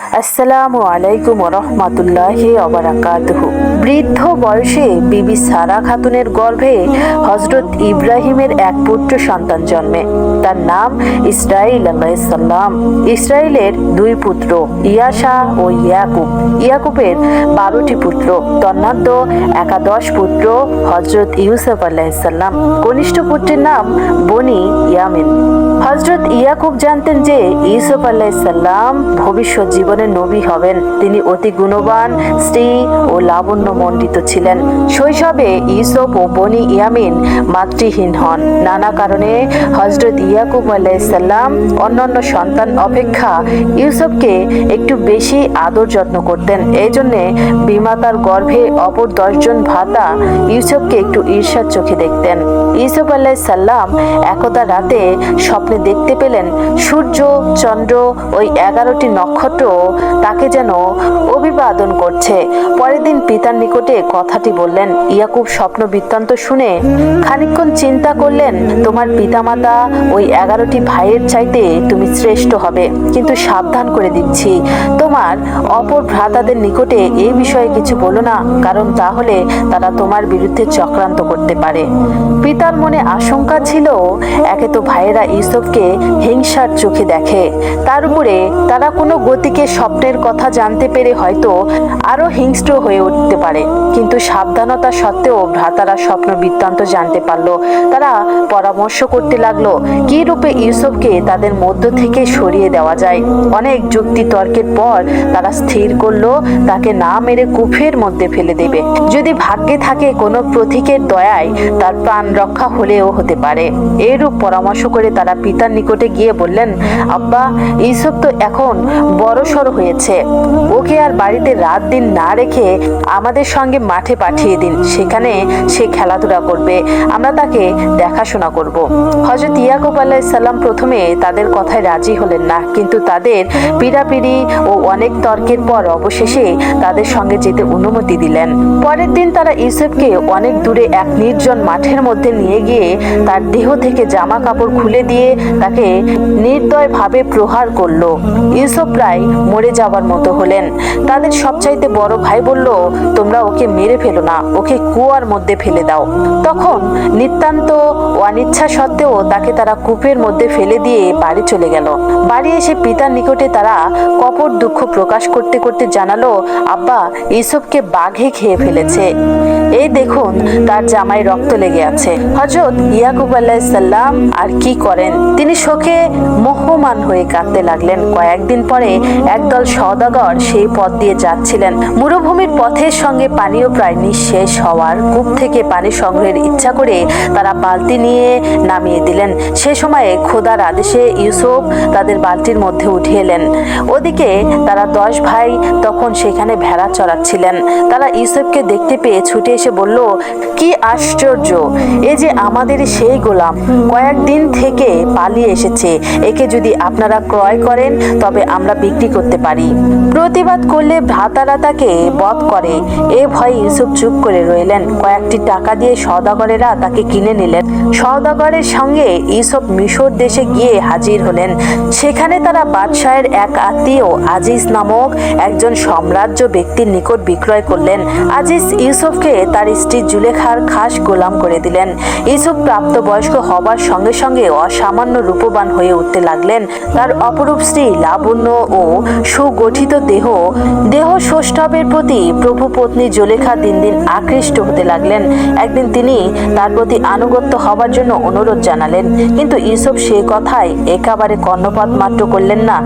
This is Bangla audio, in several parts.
আসসালামু আলাইকুম রহমতুল্লাহি অবরাকাতুহ বৃদ্ধ বয়সে বিবি সারা খাতুনের গর্ভে হজরত ইব্রাহিমের এক পুত্র সন্তান জন্মে। তার নাম ইসরাইল আলাইসাল্লাম ইসরায়েলের দুই পুত্র ইয়াশা ও ইয়াকুব। ইয়াকুবের বারোটি পুত্র তন্নাদ্য একাদশ পুত্র হজরত ইউসুফ আলাইসাল্লাম কনিষ্ঠ পুত্রের নাম বনি ইয়ামিন। হজরত ইয়াকুব জানতেন যে ইউসুফ আলাইসাল্লাম ভবিষ্যৎ জীবনে নবী হবেন। তিনি অতি গুণবান, স্ত্রী ও লাবণ্য মণ্ডিত ছিলেন। শৈশবে ইউসুফ ও বনি ইয়ামিন মাতৃহীন হন। নানা কারণে হজরত ইয়াকুব আলাইসাল্লাম অন্যান্য সন্তান অপেক্ষা ইউসুফকে একটু বেশি আদর যত্ন করতেন। এই জন্যে বিমাতার গর্ভে অপর দশজন ভাতা ইউসুফকে একটু ঈর্ষার চোখে দেখতেন। ইউসুফ আলাইসাল্লাম একদা রাতে স্বপ্নে দেখতে পেলেন সূর্য, চন্দ্র ওই এগারোটি নক্ষত্র তাকে যেন অভিবাদন করছে। পরের দিন পিতার নিকটে কথাটি বললেন, ইয়াকুব, স্বপ্ন বৃত্তান্ত শুনে খানিকক্ষণ চিন্তা করলেন, তোমার পিতামাতা ওই এগারোটি ভাইয়ের চাইতে তুমি শ্রেষ্ঠ হবে, কিন্তু সাবধান করে দিচ্ছি। তোমার অপর ভ্রাতাদের নিকটে এই বিষয়ে কিছু বলো না, কারণ তাহলে তারা তোমার বিরুদ্ধে চক্রান্ত করতে পারে। পিতার মনে আশঙ্কা ছিল, একে তো ভাইয়েরা ইউসুফকে হিংসার চোখে দেখে। তার উপরে তারা কোনো গতিকে স্বপ্নের কথা জানতে পেরে হয়তো আরও হিংস্র হয়ে উঠতে পারে। কিন্তু সাবধানতা সত্ত্বেও ভ্রাতারা স্বপ্ন বৃত্তান্ত জানতে পারল। তারা পরামর্শ করতে লাগল, কি রূপে ইউসুফকে তাদের মধ্য থেকে সরিয়ে দেওয়া যায়? অনেক যুক্তি তর্কের পর তারা স্থির করল, তাকে না মেরে কুফের মধ্যে ফেলে দেবে। যদি ভাগ্যে থাকে কোনো প্রতীকের দয়ায় তার প্রাণ রক্ষা হলেও হতে পারে। এরূপ পরামর্শ করে তারা পিতার নিকটে গিয়ে বললেন, আব্বা, ইউসুফ তো এখন বড় সড় হয়েছে। ওকে আর বাড়িতে রাত দিন না রেখে আমাদের সঙ্গে মাঠে পাঠিয়ে দিন। সেখানে সে খেলাধুলা করবে। আমরা তাকে দেখাশোনা করব। হজরত ইয়াকুব আলাইসাল্লাম প্রথমে তাদের কথায় রাজি হলেন না। কিন্তু তাদের পিড়াপিড়ি ও অনেক তর্কের পর অবশেষে তাদের সঙ্গে যেতে অনুমতি দিলেন। পরের দিন তারা ইউসুফকে অনেক দূরে এক নির্জন মাঠের মধ্যে নিয়ে গিয়ে তার দেহ থেকে জামা কাপড় খুলে দিয়ে তাকে নির্দয়ভাবে প্রহার করল। ইউসুফ প্রায় মরে যাওয়ার মতো হলেন। তাদের সবচাইতে বড় ভাই বলল, তোমরা ওকে মেরে ফেলো না, ওকে কুয়ার মধ্যে ফেলে দাও। তখন নিতান্ত অনিচ্ছা সত্ত্বেও তাকে তারা কূপের মধ্যে ফেলে দিয়ে বাড়ি চলে গেল। বাড়ি এসে পিতার নিকটে তারা কপট দুঃখ প্রকাশ করতে করতে জানালো, আব্বা, ইউসুফকে বাঘে খেয়ে ফেলেছে। এই দেখুন, তার জামায় রক্ত লেগে আছে। হজরত ইয়াকুব আলাইসাল্লাম আর কি করেন? তিনি শোকে মোহমান হয়ে কাঁদতে লাগলেন। কয়েকদিন পরে একদল সওদাগর সেই পথ দিয়ে যাচ্ছিলেন। মরুভূমির পথের সঙ্গে পানীয় প্রায় নিঃশেষ হওয়ার কূপ থেকে পানি সংগ্রহের ইচ্ছা করে তারা বালতি নিয়ে নামিয়ে দিলেন। সে সময়ে খোদার আদেশে ইউসুফ তাদের বালতির মধ্যে উঠে এলেন। ওদিকে তারা দশ ভাই তখন সেখানে ভেড়া চড়াচ্ছিলেন। তারা ইউসুফকে দেখতে পেয়ে ছুটে এসে বলল, কি আশ্চর্য! এ যে আমাদের সেই গোলাম কয়েকদিন থেকে পালিয়ে এসেছে। একে যদি আপনারা ক্রয় করেন, তবে আমরা বিক্রি করতে পারি। প্রতিবাদ করলে ভ্রাতারা তাকে বধ করে। এ ভয়ে ইউসুফ চুপ করে রইলেন। কয়েকটি টাকা দিয়ে সওদাগরেরা তাকে কিনে নিলেন। সওদাগরের সঙ্গে ইউসুফ মিশর দেশে গিয়ে হাজির হলেন। সেখানে তারা বাদশাহের এক আত্মীয় আজিজ নামক একজন সাম্রাজ্য ব্যক্তির নিকট বিক্রয় করলেন। আজিজ ইউসুফকে তার স্ত্রী জুলেখার খাস গোলাম করে দিলেন। ইউসুফ প্রাপ্তবয়স্ক হবার সঙ্গে সঙ্গে অসামান্য রূপবান হয়ে উঠতে লাগলেন। তার অপরূপ স্ত্রী লাবণ্য ও সুগঠিত দেহ দেহ সৌষ্ঠবের প্রতি প্রভু পত্নী জুলেখা দিন দিন আকৃষ্ট হতে লাগলেন। একদিন তিনি তার প্রতি আনুগত্য হবার জন্য অনুরোধ জানালেন। কিন্তু ইউসুফ সে কথায় একেবারে কর্ণপাত মাত্র করলেন না।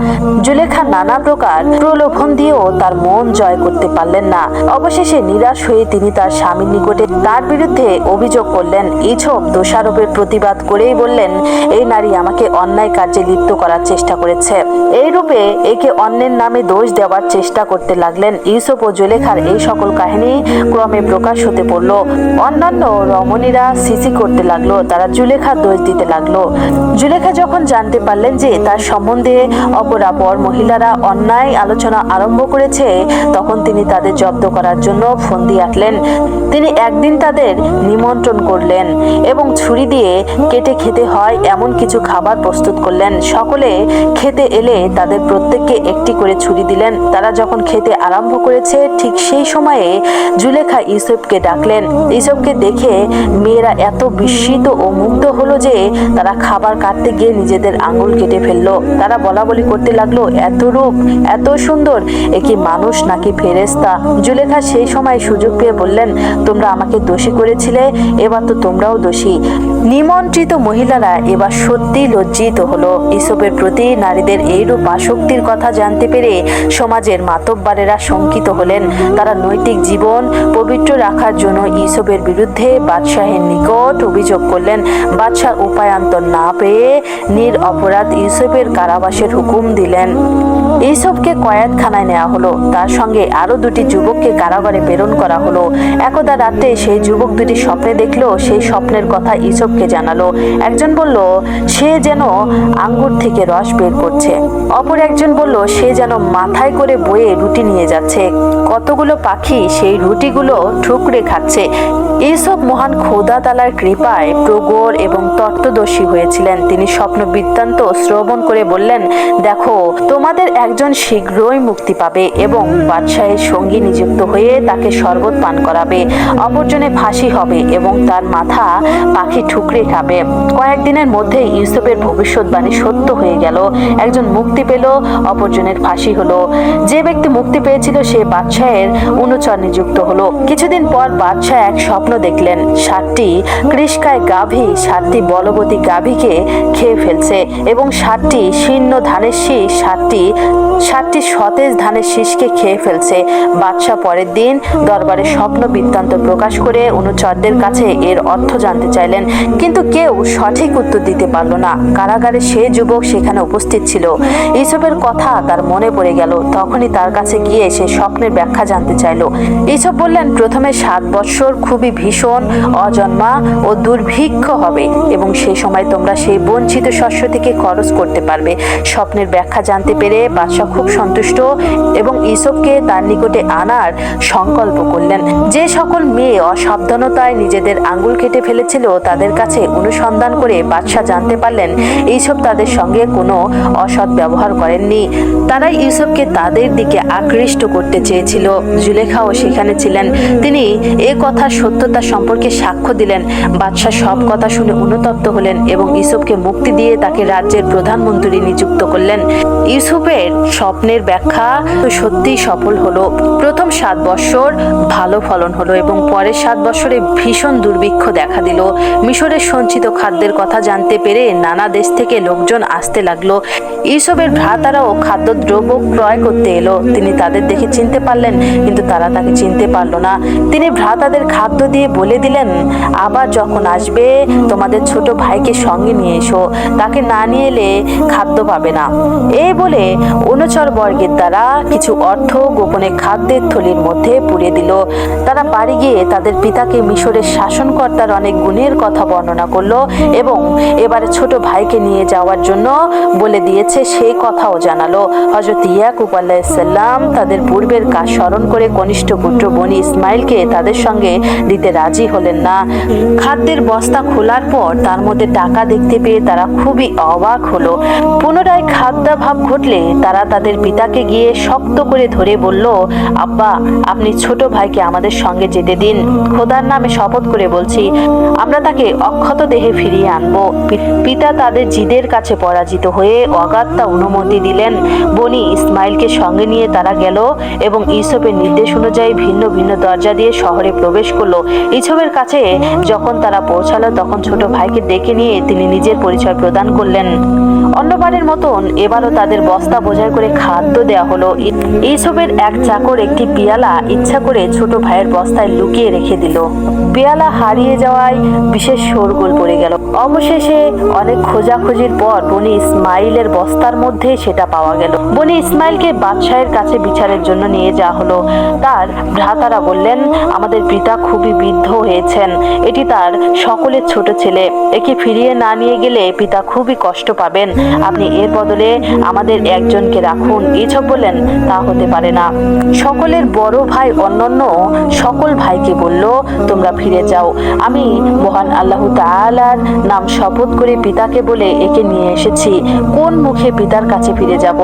জুলেখা নানা প্রকার প্রলোভন দিয়েও তার মন জয় করতে পারলেন না। অবশেষে নিরাশ হয়ে তিনি তার স্বামীর নিকটে তার বিরুদ্ধে অভিযোগ করলেন। ইছব দোষারোপের প্রতিবাদ করেই বললেন, এই নারী আমাকে অন্যায় কার্যে লিপ্ত করার চেষ্টা করেছে। এই রূপে একে অন্যের নামে দোষ দেওয়ার চেষ্টা করতে লাগলেন ইউসুফ ও জুলেখার এই সকল কাহিনী ক্রমে প্রকাশ হতে পড়ল। অন্যান্য রমণীরা সিসি করতে লাগল, তারা জুলেখার দোষ দিতে লাগল। জুলেখা যখন জানতে পারলেন যে তার সম্বন্ধে অপরাপর মহিলারা অন্যায় আলোচনা আরম্ভ করেছে, তখন তিনি তাদের জব্দ করার জন্য ফন্দি আঁটলেন। তিনি একদিন তাদের নিমন্ত্রণ করলেন এবং ছুরি দিয়ে কেটে খেতে হয় এমন কিছু খাবার প্রস্তুত করলেন। সকলে খেতে এলে তাদের প্রত্যেককে একটি করে ছুরি দিলেন। তারা যখন খেতে আরম্ভ করেছে, ঠিক সেই সময়ে জুলেখা ইউসুফকে ডাকলেন। ইউসুফকে দেখে মেয়েরা এত বিস্মিত ও মুগ্ধ হলো যে তারা খাবার কাটতে গিয়ে নিজেদের আঙুল কেটে ফেলল। তারা বলা বলি করতে লাগল, এত রূপ, এত সুন্দর, এ কি মানুষ নাকি ফেরেস্তা জুলেখা সেই সময় সুযোগ পেয়ে বললেন, তোমরা আমাকে দোষী করেছিলে, এবার তো তোমরাও দোষী। নিমন্ত্রিত মহিলারা এবার সত্যি লজ্জিত হলো। ইসবের প্রতি নারীদের এইরূপ আসক্তির কথা জানতে পেরে সমাজের মাতব্বারেরা শঙ্কিত হলেন। তারা নৈতিক জীবন পবিত্র রাখার জন্য ইসবের বিরুদ্ধে বাদশাহের নিকট অভিযোগ করলেন। বাদশাহ উপায়ান্তর না পেয়ে নির অপরাধ ইউসুফের কারাবাসের হুকুম দিলেন। ইউসুফকে কয়াতখানায় নেওয়া হলো। তার সঙ্গে আরও দুটি যুবককে কারাগারে প্রেরণ করা হলো। একদা রাতে সেই যুবক দুটি স্বপ্নে দেখল, সেই স্বপ্নের কথা ইসবকে জানালো। একজন বলল, সে যেন আঙ্গুর থেকে রস বের করছে। অপর একজন বলল, সে যেন মাথায় করে বয়ে রুটি নিয়ে যাচ্ছে। কতগুলো পাখি সেই রুটিগুলো ঠুকরে খাচ্ছে। এইসব মহান খোদা তালার কৃপায় প্রগর এবং তত্ত্বদর্শী হয়েছিলেন। তিনি স্বপ্ন বৃত্তান্ত শ্রবণ করে বললেন, দেখো, তোমাদের একজন শীঘ্রই মুক্তি পাবে এবং বাদশাহের সঙ্গী নিযুক্ত হয়ে তাকে শরবত পান করাবে। অপরজনে ফাঁসি হবে এবং তার মাথা পাখি ঠুকরে খাবে। কয়েকদিনের মধ্যে ইউসুফের ভবিষ্যৎবাণী সত্য হয়ে গেল। একজন মুক্তি পেল, অপরজনের ফাঁসি হলো। যে ব্যক্তি মুক্তি পেয়েছিল সে বাদশাহের অনুচর নিযুক্ত হলো। কিছুদিন পর বাদশাহ এক স্বপ্ন দেখলেন। সাতটি কৃষ্কায় গাভী, সাতটি বলবতী গাভীকে খেয়ে ফেলছে এবং সাতটি শীর্ণ ধানের শীষ, সাতটি সাতটি সতেজ ধানের শীষকে খেয়ে ফেলছে। বাদশাহ পরের দিন দরবারে স্বপ্ন বৃত্তান্ত প্রকাশ করে অনুচরদের কাছে এর অর্থ জানতে চাইলেন। কিন্তু কেউ সঠিক উত্তর দিতে পারল না। কারাগারে সে যুবক সেখানে উপস্থিত ছিল। এইসবের কথা তার মনে পড়ে গেল। তখনই তার কাছে গিয়ে সে স্বপ্নের ব্যাখ্যা জানতে চাইল। এইসব বললেন, প্রথমে সাত বৎসর খুবই ভীষণ, অজন্মা ও দুর্ভিক্ষ হবে এবং সেই সময় তোমরা সেই বঞ্চিত শস্য থেকে খরচ করতে পারবে। স্বপ্নের ব্যাখ্যা জানতে পেরে বাদশাহ খুব সন্তুষ্ট এবং ইসবকে তার নিকটে আনার সংকল্প করলেন। যে সকল মেয়ে অসাবধানতায় নিজেদের আঙ্গুল কেটে ফেলেছিল, তাদের কাছে অনুসন্ধান করে বাদশাহ জানতে পারলেন, এইসব তাদের সঙ্গে কোনো অসৎ ব্যবহার করেননি। তারা ইউসুফকে তাদের দিকে আকৃষ্ট করতে চেয়েছিল। জুলেখাও সেখানে ছিলেন। তিনি এ কথা সত্যতা সম্পর্কে সাক্ষ্য দিলেন। বাদশাহ সব কথা শুনে অনুতপ্ত হলেন এবং ইউসুফকে মুক্তি দিয়ে তাকে রাজ্যের প্রধানমন্ত্রী নিযুক্ত করলেন। ইউসুফের স্বপ্নের ব্যাখ্যা তো সত্যিই সফল হলো। প্রথম সাত বছর ভালো ফলন হলো এবং পরের সাত বছরে ভীষণ দুর্ভিক্ষ দেখা দিল। মিশরের সঞ্চিত খাদ্যের কথা জানতে পেরে নানা দেশ থেকে লোকজন আসতে লাগল। ইউসুফের ভ্রাতারাও খাদ্যদ্রব্য ক্রয় করতে এলো। তিনি তাদের দেখে চিনতে পারলেন, কিন্তু তারা তাকে চিনতে পারল না। তিনি ভ্রাতাদের খাদ্য দিয়ে বলে দিলেন, আবার যখন আসবে, তোমাদের ছোট ভাইকে সঙ্গে নিয়ে এসো। তাকে না নিয়ে এলে খাদ্য পাবে না। এই বলে অনুচর বর্গের দ্বারা কিছু অর্থ গোপনে খাদ্যের থলির মধ্যে পুড়িয়ে দিল। তারা বাড়ি গিয়ে তাদের পিতাকে মিশরের শাসনকর্তার অনেক গুণের কথা বর্ণনা করল এবং এবারে ছোট ভাইকে নিয়ে যাওয়ার জন্য বলে দিয়েছে। সেই কথাও জানালো। হজরত ইয়াকুব আলাইসাল্লাম তাদের পূর্বের কাজ স্মরণ করে কনিষ্ঠ পুত্র বনি ইসমাইলকে তাদের সঙ্গে দিতে রাজি হলেন না। খাদ্যের বস্তা খোলার পর তার মধ্যে টাকা দেখতে পেয়ে তারা খুবই অবাক হলো। পুনরায় খাদ্যাভাব ঘটলে তারা তাদের পিতাকে গিয়ে শক্ত করে ধরে বলল, আব্বা, আপনি ছোট ভাইকে আমাদের সঙ্গে যেতে দিন। খোদার নামে শপথ করে বলছি, আমরা তাকে অক্ষত দেহে ফিরিয়ে আনব। পিতা তাদের জিদের কাছে পরাজিত হয়ে অগাত্তা অনুমতি দিলেন। বনি ইসমাইলকে সঙ্গে নিয়ে তারা গেল এবং ইসবের নির্দেশ অনুযায়ী ভিন্ন ভিন্ন দরজা দিয়ে শহরে প্রবেশ করল। ইসবের কাছে যখন তারা পৌঁছালো, তখন ছোট ভাইকে ডেকে নিয়ে তিনি নিজের পরিচয় প্রদান করলেন। অন্যবারের মতন এবারও তাদের বস্তা বোঝাই করে খাদ্য দেওয়া হলো। ইসবের এক চাকর একটি পিয়ালা ইচ্ছা করে ছোট ভাইয়ের বস্তায় লুকিয়ে রেখে দিল। পেয়ালা হারিয়ে যাওয়ায় বিশেষ শোরগোল পড়ে গেল। অবশেষে অনেক খোঁজাখুঁজির পর বনি ইসমাইলের বস্তার মধ্যে সেটা পাওয়া গেল। বনি ইসমাইলকে বাদশাহের কাছে বিচারের জন্য নিয়ে যাওয়া হলো। তার ভ্রাতারা বললেন, আমাদের পিতা খুবই বৃদ্ধ হয়েছেন। এটি তার সকলের ছোট ছেলে। একে ফিরিয়ে না নিয়ে গেলে পিতা খুবই কষ্ট পাবেন। আপনি এর বদলে আমাদের একজনকে রাখুন। এইসব বললেন, তা হতে পারে না। সকলের বড় ভাই অন্যান্য সকল ভাইকে বলল, তোমরা ফিরে যাও। আমি মহান আল্লাহ তাআলার নাম শপথ করে পিতাকে বলে একে নিয়ে এসেছি। কোন মুখে রেখে পিতার কাছে ফিরে যাব।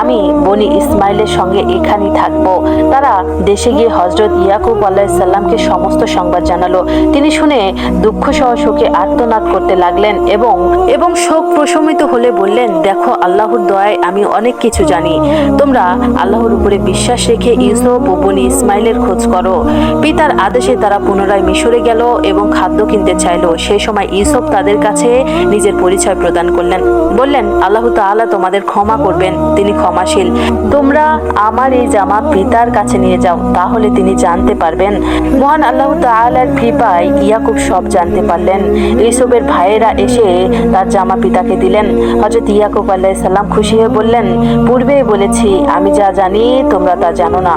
আমি বনি ইসমাইলের সঙ্গে এখানেই থাকব। তারা দেশে গিয়ে হজরত ইয়াকুব আলাইসাল্লামকে সমস্ত সংবাদ জানালো। তিনি শুনে দুঃখ সহ শোকে আর্তনাদ করতে লাগলেন এবং এবং শোক প্রশমিত হলে বললেন, দেখো, আল্লাহর দয়ায় আমি অনেক কিছু জানি। তোমরা আল্লাহর উপরে বিশ্বাস রেখে ইউসুফ ও বনি ইসমাইলের খোঁজ করো। পিতার আদেশে তারা পুনরায় মিশরে গেল এবং খাদ্য কিনতে চাইলো। সেই সময় ইউসুফ তাদের কাছে নিজের পরিচয় প্রদান করলেন। বললেন, আল্লাহ তাআলা তোমাদের ক্ষমা করবেন, তিনি ক্ষমাশীল। তোমরা আমার এই জামা পিতার কাছে নিয়ে যাও, তাহলে তিনি জানতে পারবেন। মহান আল্লাহ তাআলার কৃপায় ইয়াকুব সব জানতে পারলেন। ইউসুফের ভাইয়েরা এসে তার জামা পিতাকে দিলেন। হযরত ইয়াকুব আলাইহিস সালাম খুশি হয়ে বললেন পূর্বে বলেছি, আমি যা জানি, তোমরা তা জানো না।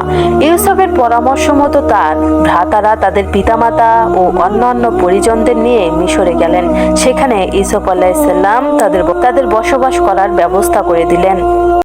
ইউসুফের পরামর্শ মতো তার ভ্রাতারা তাদের পিতামাতা ও অন্যান্য পরিজনদের নিয়ে মিশরে গেলেন। সেখানে ইউসুফ আলাইহিস সালাম তাদের তাদের বসবাস করার ব্যবস্থা করে দিলেন।